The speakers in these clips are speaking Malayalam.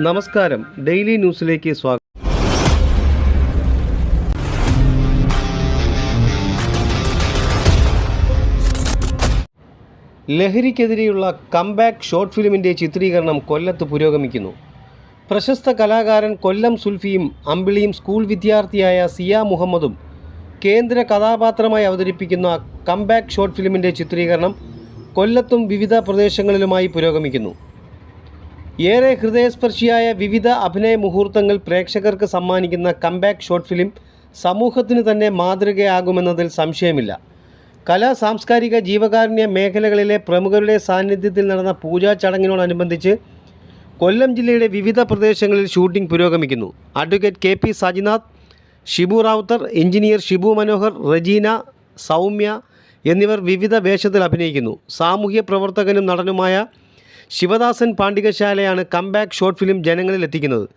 നമസ്കാരം. ഡെയിലി ന്യൂസിലേക്ക് സ്വാഗതം. ലഹരിക്കെതിരെയുള്ള കംബാക്ക് ഷോർട്ട് ഫിലിമിന്റെ ചിത്രീകരണം കൊല്ലത്ത് പുരോഗമിക്കുന്നു. പ്രശസ്ത കലാകാരൻ കൊല്ലം സുൽഫിയും അമ്പിളിയും സ്കൂൾ വിദ്യാർത്ഥിയായ സിയ മുഹമ്മദും കേന്ദ്ര കഥാപാത്രമായി അവതരിപ്പിക്കുന്ന കംബാക്ക് ഷോർട്ട് ഫിലിമിന്റെ ചിത്രീകരണം കൊല്ലത്തും വിവിധ പ്രദേശങ്ങളിലുമായി പുരോഗമിക്കുന്നു. ഏറെ ഹൃദയസ്പർശിയായ വിവിധ അഭിനയ മുഹൂർത്തങ്ങൾ പ്രേക്ഷകർക്ക് സമ്മാനിക്കുന്ന കംബാക്ക് ഷോർട്ട് ഫിലിം സമൂഹത്തിന് തന്നെ മാതൃകയാകുമെന്നതിൽ സംശയമില്ല. കലാ സാംസ്കാരിക ജീവകാരുണ്യ മേഖലകളിലെ പ്രമുഖരുടെ സാന്നിധ്യത്തിൽ നടന്ന പൂജാ ചടങ്ങിനോടനുബന്ധിച്ച് കൊല്ലം ജില്ലയുടെ വിവിധ പ്രദേശങ്ങളിൽ ഷൂട്ടിംഗ് പുരോഗമിക്കുന്നു. Advocate K P Sajinath Shibu Ravuthar engineer Shibu Manohar Rajeena Soumya എന്നിവർ വിവിധ വേഷത്തിൽ അഭിനയിക്കുന്നു. സാമൂഹ്യ പ്രവർത്തകനും നടനുമായ ശിവദാസൻ പാണ്ഡികശാലയാണ് കംബാക്ക് ഷോർട്ട് ഫിലിം ജനങ്ങളിൽ എത്തിക്കുന്നത്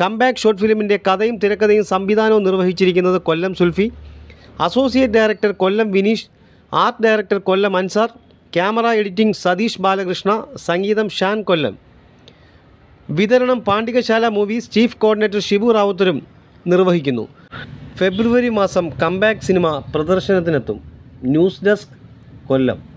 കംബാക്ക് ഷോർട്ട് ഫിലിമിന്റെ കഥയും തിരക്കഥയും സംവിധാനവും നിർവഹിച്ചിരിക്കുന്നത് Kollam Sulfi associate director Kollam Vineesh art director Kollam Ansar camera editing Satheesh Balakrishna സംഗീതം ഷാൻ കൊല്ലം. വിതരണം Pandikasala movies chief coordinator Shibu റാവുത്തരും നിർവഹിക്കുന്നു. ഫെബ്രുവരി മാസം comeback cinema പ്രദർശനത്തിനെത്തും. News desk Kollam.